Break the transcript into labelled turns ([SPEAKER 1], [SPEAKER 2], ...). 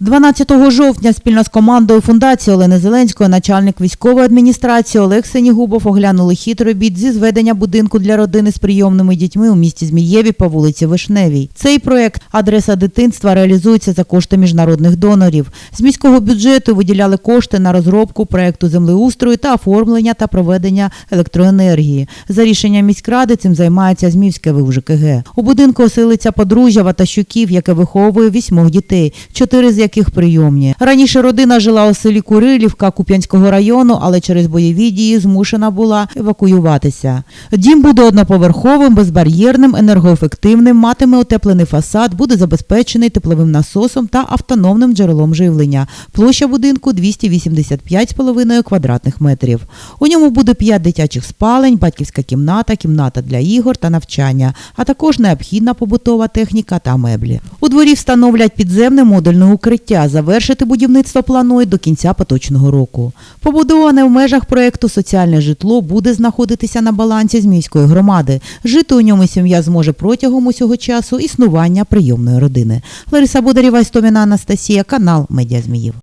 [SPEAKER 1] 12 жовтня спільно з командою фундації Олени Зеленської начальник військової адміністрації Олег Сенігубов оглянули хід робіт зі зведення будинку для родини з прийомними дітьми у місті Змієві по вулиці Вишневій. Цей проект Адреса дитинства реалізується за кошти міжнародних донорів. З міського бюджету виділяли кошти на розробку проекту землеустрою та оформлення та проведення електроенергії. За рішенням міськради цим займається Змівське ВУЖКГ. У будинку оселиться подружжя Ватащуків, яке виховує вісьмох дітей, чотири з яких прийомні. Раніше родина жила у селі Курилівка Куп'янського району, але через бойові дії змушена була евакуюватися. Дім буде одноповерховим, безбар'єрним, енергоефективним, матиме утеплений фасад, буде забезпечений тепловим насосом та автономним джерелом живлення. Площа будинку 285,5 квадратних метрів. У ньому буде 5 дитячих спалень, батьківська кімната, кімната для ігор та навчання, а також необхідна побутова техніка та меблі. У дворі встановлять підземне модульне укриття. Завершити будівництво планують до кінця поточного року. Побудоване в межах проєкту соціальне житло буде знаходитися на балансі Зміївської громади. Жити у ньому сім'я зможе протягом усього часу існування прийомної родини. Лариса Бодарєва, Істоміна Анастасія, канал Медіа Зміїв.